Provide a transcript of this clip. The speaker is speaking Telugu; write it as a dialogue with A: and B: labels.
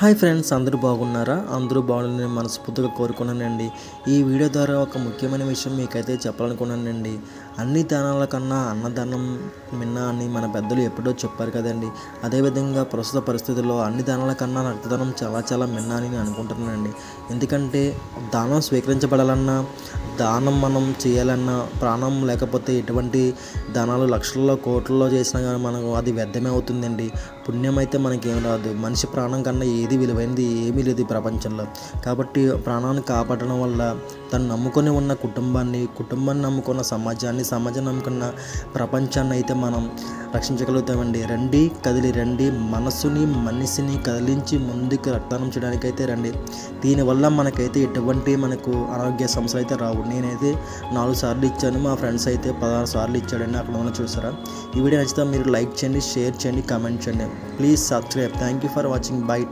A: హాయ్ ఫ్రెండ్స్ అందరూ బాగున్నారా? అందరూ బాగుండాలని నేను మనస్ఫూర్తిగా కోరుకున్నానండి. ఈ వీడియో ద్వారా ఒక ముఖ్యమైన విషయం మీకైతే చెప్పాలనుకున్నానండి. అన్ని దానాల కన్నా అన్నదానం మిన్న అని మన పెద్దలు ఎప్పుడో చెప్పారు కదండి. అదేవిధంగా ప్రస్తుత పరిస్థితుల్లో అన్ని దానాల కన్నా రక్తదానం చాలా చాలా మిన్న అని నేను అనుకుంటున్నానండి. ఎందుకంటే దానం స్వీకరించబడాలన్నా దానం మనం చేయాలన్నా ప్రాణం లేకపోతే ఎటువంటి దానాలు లక్షల్లో కోట్లలో చేసినా కానీ మనకు అది వ్యర్థమే అవుతుందండి. పుణ్యం అయితే మనకేం రాదు. మనిషి ప్రాణం కన్నా ఏది విలువైనది ఏమీ లేదు ఈ ప్రపంచంలో. కాబట్టి ప్రాణాన్ని కాపాడడం వల్ల తను నమ్ముకొని ఉన్న కుటుంబాన్ని కుటుంబాన్ని నమ్ముకున్న సమాజాన్ని సమాజం నమ్ముకున్న ప్రపంచాన్ని అయితే మనం రక్షించగలుగుతామండి. రండి కదిలి రండి మనసుని మనిషిని కదిలించి ముందుకు రక్తానం చేయడానికి అయితే రండి. దీనివల్ల మనకైతే ఎటువంటి మనకు ఆరోగ్య సమస్యలు అయితే రావు. నేనైతే నాలుగు సార్లు ఇచ్చాను మా ఫ్రెండ్స్ అయితే పదహారు సార్లు ఇచ్చాడండి. అక్కడ ఉన్న చూసారా? ఈ వీడియో నచ్చితే మీరు లైక్ చేయండి షేర్ చేయండి కామెంట్ చేయండి. Please subscribe. Thank you for watching. Bye.